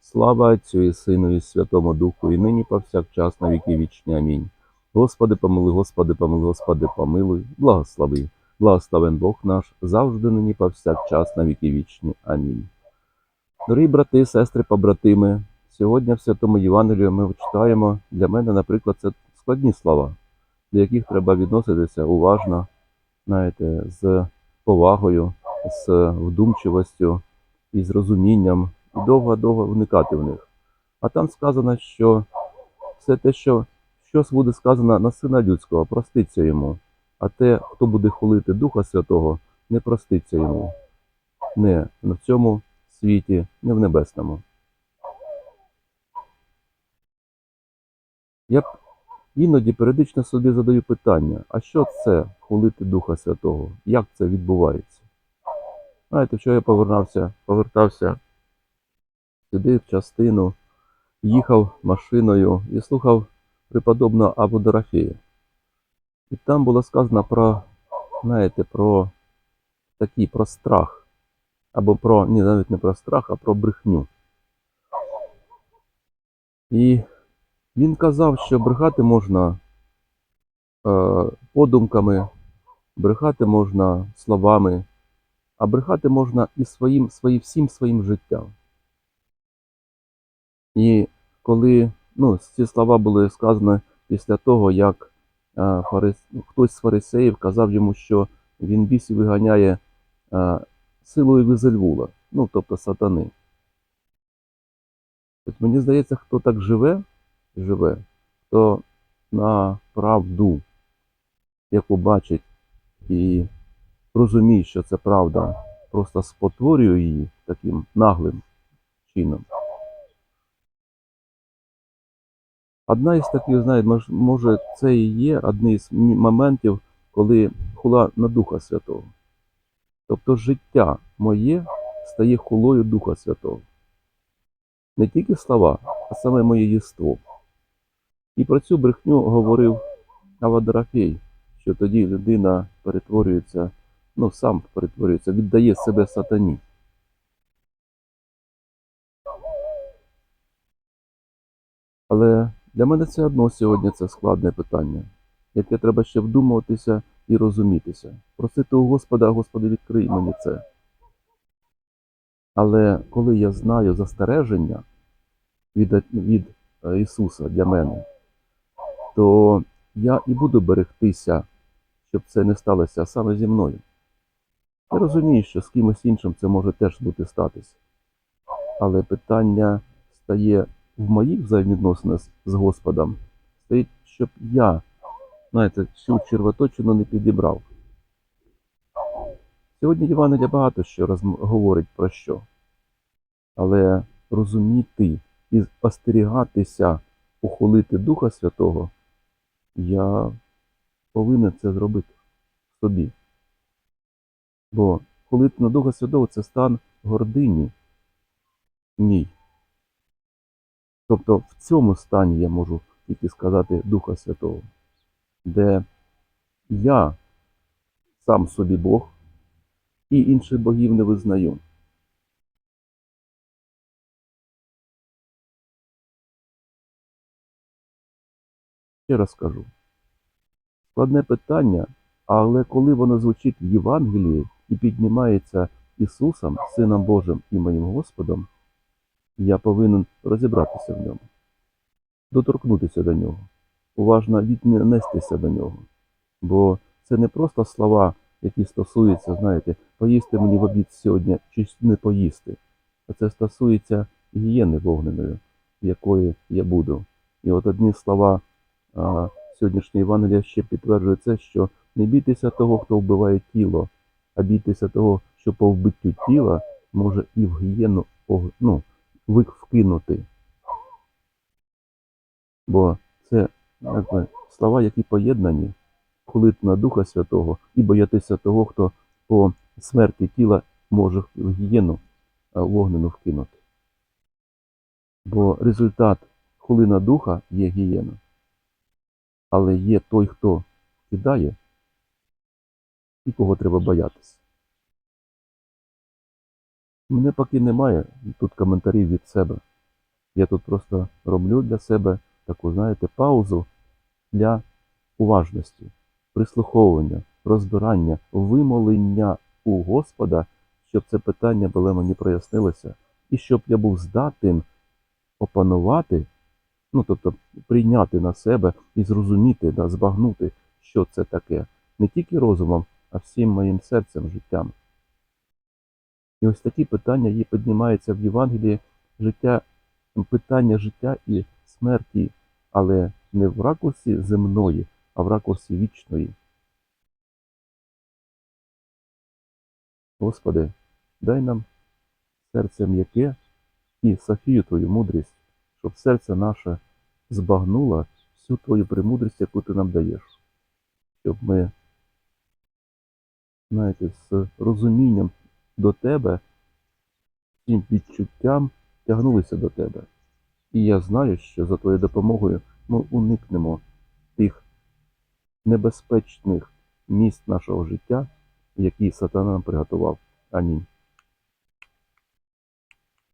Слава Отцю і Сину і Святому Духу, і нині повсякчас на віки вічні. Амінь. Господи, помилуй, Господи, помилуй, Господи, помилуй, благослови. Благословен Бог наш, завжди нині повсякчас на віки вічні. Амінь. Дорогі брати, сестри, побратими, сьогодні в Святому Євангелію ми читаємо для мене, наприклад, це складні слова, до яких треба відноситися уважно, знаєте, з повагою, з вдумчивостю і з розумінням, і довго-довго вникати в них. А там сказано, що все те, що щось буде сказано на сина людського, проститься йому, а те, хто буде хулити Духа Святого, не проститься йому. Не в цьому світі, не в небесному. Я іноді періодично собі задаю питання, а що це хулити Духа Святого? Як це відбувається? Знаєте, вчора я повернувся, повертався сюди в частину, їхав машиною і слухав преподобного Абу Дорофея. І там було сказано про, знаєте, про такий, про страх. Або про, ні, навіть не про страх, а про брехню. І він казав, що брехати можна е, подумками, брехати можна словами, а брехати можна і своїм, свої, всім своїм життям. І коли ну, ці слова були сказані після того, як е, фарис... хтось з фарисеїв казав йому, що він бісів виганяє е, силою Визельвула, ну тобто сатани. От мені здається, хто так живе, живе, хто на правду, яку бачить і розуміє, що це правда, просто спотворює її таким наглим чином. Одна із таких, знаєте, може, це і є одне із моментів, коли хула на Духа Святого. Тобто життя моє стає хулою Духа Святого. Не тільки слова, а саме моє єство. І про цю брехню говорив Авадорафей, що тоді людина перетворюється, ну сам перетворюється, віддає себе сатані. Але для мене це одно сьогодні це складне питання, яке треба ще вдумуватися і розумітися. Просити у Господа, Господи, відкрий мені це. Але коли я знаю застереження від, від е, Ісуса для мене, то я і буду берегтися, щоб це не сталося саме зі мною. Я розумію, що з кимось іншим це може теж бути статися. Але питання стає в моїх взаємовідносинах з Господом, стоїть, щоб я, знаєте, цю червоточину не підібрав. Сьогодні Євангелія багато що розм... говорить про що. Але розуміти і остерігатися, ухолити Духа Святого, я повинен це зробити собі. Бо хулити на Духа Святого це стан гордині мій. Тобто в цьому стані я можу тільки сказати Духа Святого, де я сам собі Бог і інших богів не визнаю. Ще раз кажу. Складне питання, але коли воно звучить в Євангелії і піднімається Ісусом, Сином Божим і моїм Господом, я повинен розібратися в ньому, доторкнутися до нього, уважно віднестися до нього. Бо це не просто слова, які стосуються, знаєте, поїсти мені в обід сьогодні чи не поїсти. А це стосується гієни вогненої, в якої я буду. І от одні слова а, сьогоднішньої Євангелія ще підтверджує це, що не бійтеся того, хто вбиває тіло, а бійтеся того, що по вбиттю тіла може і в гієну ну, ви- вкинути. Бо це якби, слова, які поєднані, хулити на Духа Святого і боятися того, хто по смерті тіла може в гієну вогнену вкинути. Бо результат хулина духа є гієна. Але є той, хто кидає, і кого треба боятися. Мене поки немає тут коментарів від себе. Я тут просто роблю для себе таку, знаєте, паузу для уважності, прислуховування, розбирання, вимолення у Господа, щоб це питання було мені прояснилося, і щоб я був здатним опанувати, ну тобто прийняти на себе і зрозуміти, да, збагнути, що це таке, не тільки розумом, а всім моїм серцем, життям. І ось такі питання є, піднімаються в Євангелії життя, питання життя і смерті, але не в ракурсі земної, а в ракурсі вічної. Господи, дай нам серце м'яке і Софію Твою мудрість, щоб серце наше збагнуло всю Твою премудрість, яку Ти нам даєш, щоб ми, знаєте, з розумінням до Тебе, всім відчуттям тягнулися до Тебе. І я знаю, що за Твоєю допомогою ми уникнемо тих небезпечних місць нашого життя, які сатана нам приготував. Амінь.